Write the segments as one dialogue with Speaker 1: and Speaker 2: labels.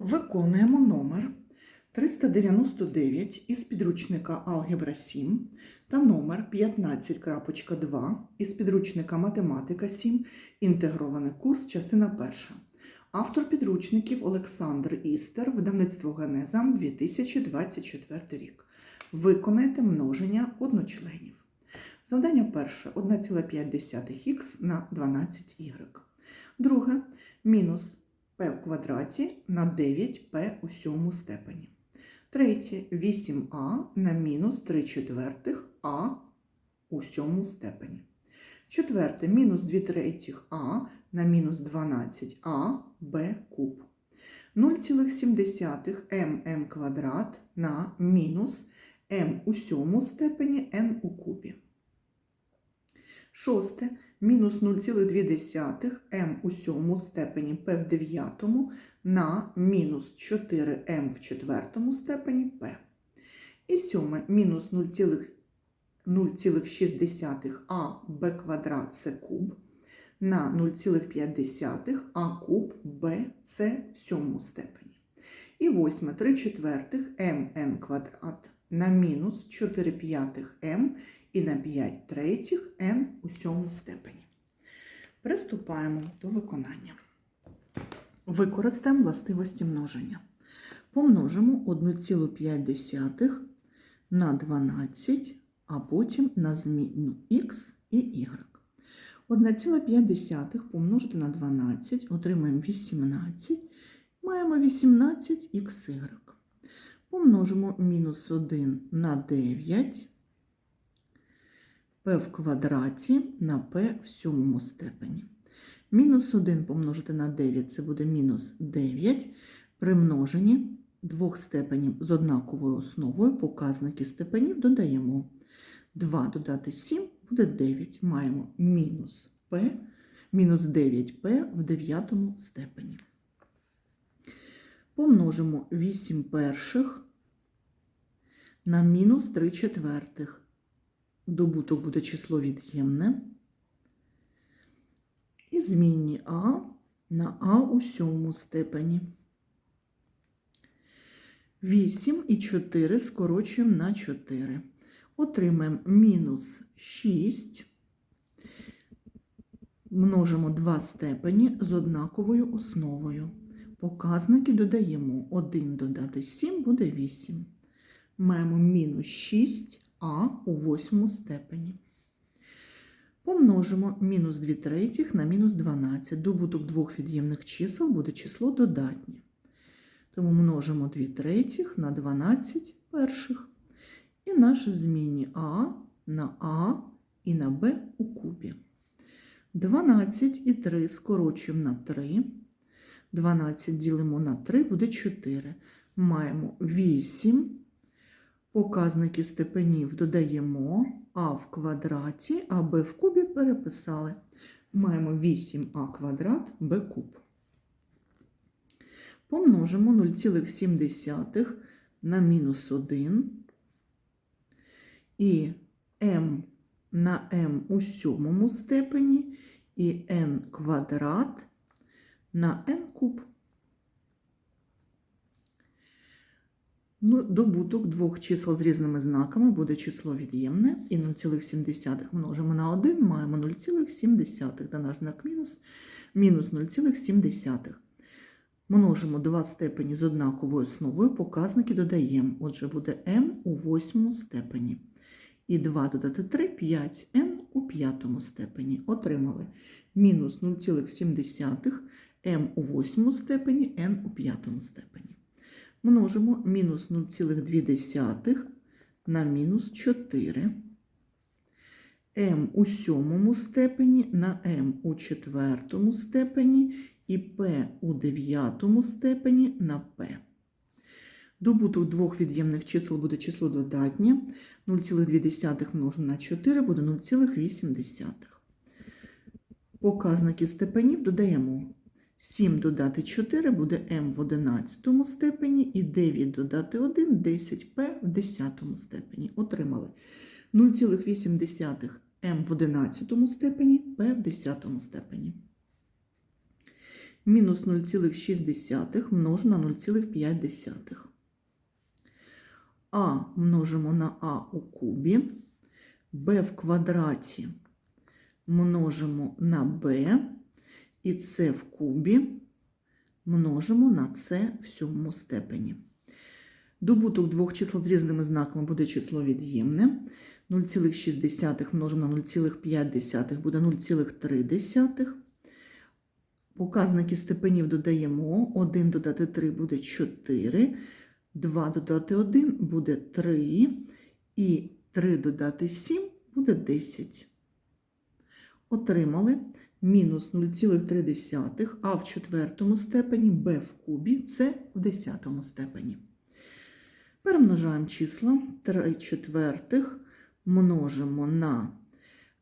Speaker 1: Виконуємо номер 399 із підручника Алгебра 7 та номер 15.2 із підручника Математика 7. Інтегрований курс, частина перша. Автор підручників Олександр Істер, видавництво Генеза 2024 рік. Виконайте множення одночленів. Завдання перше 1,5х на 12y. Друге мінус p в квадраті на 9p у сьомому степені. Третє 8а на мінус 3 четвертих а у сьомому степені. Четверте мінус 2 третіх а на мінус 12а б куб. 0,7 мн квадрат на мінус м у сьомому степені n у кубі. Шосте мінус 0,2 м у сьомому степені p в дев'ятому на мінус 4m в четвертому степені p. І сьоме мінус 0,6 а b квадрат це куб на 0,5 а куб b це в сьомому степені. І восьме 3 четвертих mn квадрат на мінус 4 п'ятих m і на 5 третіх n у сьомому степені. Приступаємо до виконання. Використаємо властивості множення. Помножимо 1,5 на 12, а потім на зміну х і y. 1,5 помножити на 12, отримаємо 18, маємо 18xy. Помножимо мінус 1 на 9, p в квадраті на p в сьомому степені. Мінус 1 помножити на 9 це буде мінус 9 при множенні двох степенів з однаковою основою показники степенів додаємо. 2 додати 7 буде 9. Маємо мінус p, мінус 9p в дев'ятому степені. Помножимо 8 перших на мінус 3 четвертих. Добуток буде число від'ємне. І змінні а на а у сьомому степені. 8 і 4 скорочуємо на 4. Отримаємо мінус 6. Множимо два степені з однаковою основою. Показники додаємо 1 додати 7 буде 8. Маємо мінус 6а у восьмому степені. Помножимо мінус 2 третіх на мінус 12. Добуток двох від'ємних чисел буде число додатнє. Тому множимо 2 третіх на 12 перших. І наші змінні а на а і на б у кубі. 12 і 3 скорочуємо на 3. 12 ділимо на 3 буде 4. Маємо 8. Показники степенів додаємо а в квадраті, а b в кубі переписали. Маємо 8а квадрат b куб. Помножимо 0,7 на мінус 1 і m на m у сьомому степені і n квадрат на n куб. Ну, добуток двох чисел з різними знаками буде число від'ємне, і 0,7 множимо на 1, маємо 0,7, де наш знак мінус, мінус 0,7. Множимо два степені з однаковою основою, показники додаємо. Отже, буде m у восьмому степені. І 2 додати 3 – 5n у п'ятому степені. Отримали мінус 0,7 m у восьмому степені, n у п'ятому степені множимо мінус 0,2 на мінус 4, m у сьомому степені на m у четвертому степені і p у дев'ятому степені на p. Добуток двох від'ємних чисел буде число додатнє. 0,2 множимо на 4 буде 0,8. Показники степенів додаємо 7 додати 4 буде m в 11 степені і 9 додати 1 10p в 10 степені. Отримали 0,8 m в 11 степені, p в 10 степені. мінус 0,6 множимо на 0,5. А множимо на А у кубі, Б в квадраті множимо на Б, і С в кубі множимо на С в сьомому степені. Добуток двох чисел з різними знаками буде число від'ємне. 0,6 множимо на 0,5 буде 0,3. Показники степенів додаємо. 1 додати 3 буде 4. 2 додати 1 буде 3. І 3 додати 7 буде 10. Отримали мінус 0,3, а в четвертому степені b в кубі це в десятому степені. Перемножаємо числа 3 четвертих, множимо на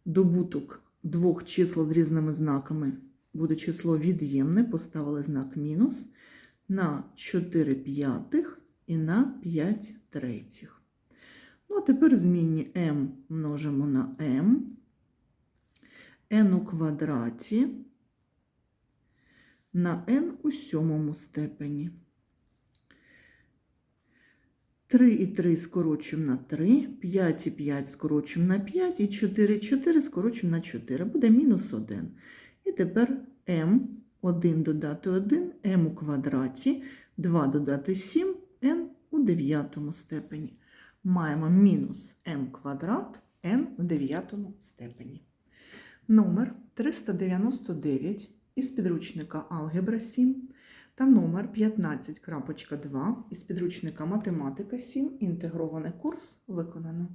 Speaker 1: добуток двох чисел з різними знаками. Буде число від'ємне, поставили знак мінус, на 4 п'ятих і на 5 третіх. Ну, а тепер змінні m множимо на m, n у квадраті на n у сьомому степені. 3 і 3 скорочуємо на 3, 5 і 5 скорочуємо на 5, і 4 і 4 скорочуємо на 4. Буде мінус 1. І тепер m, 1 додати 1, m у квадраті, 2 додати 7, n у дев'ятому степені. Маємо мінус m квадрат, n в дев'ятому степені. Номер 399 із підручника Алгебра 7 та номер 15.2 із підручника Математика 7. Інтегрований курс виконано.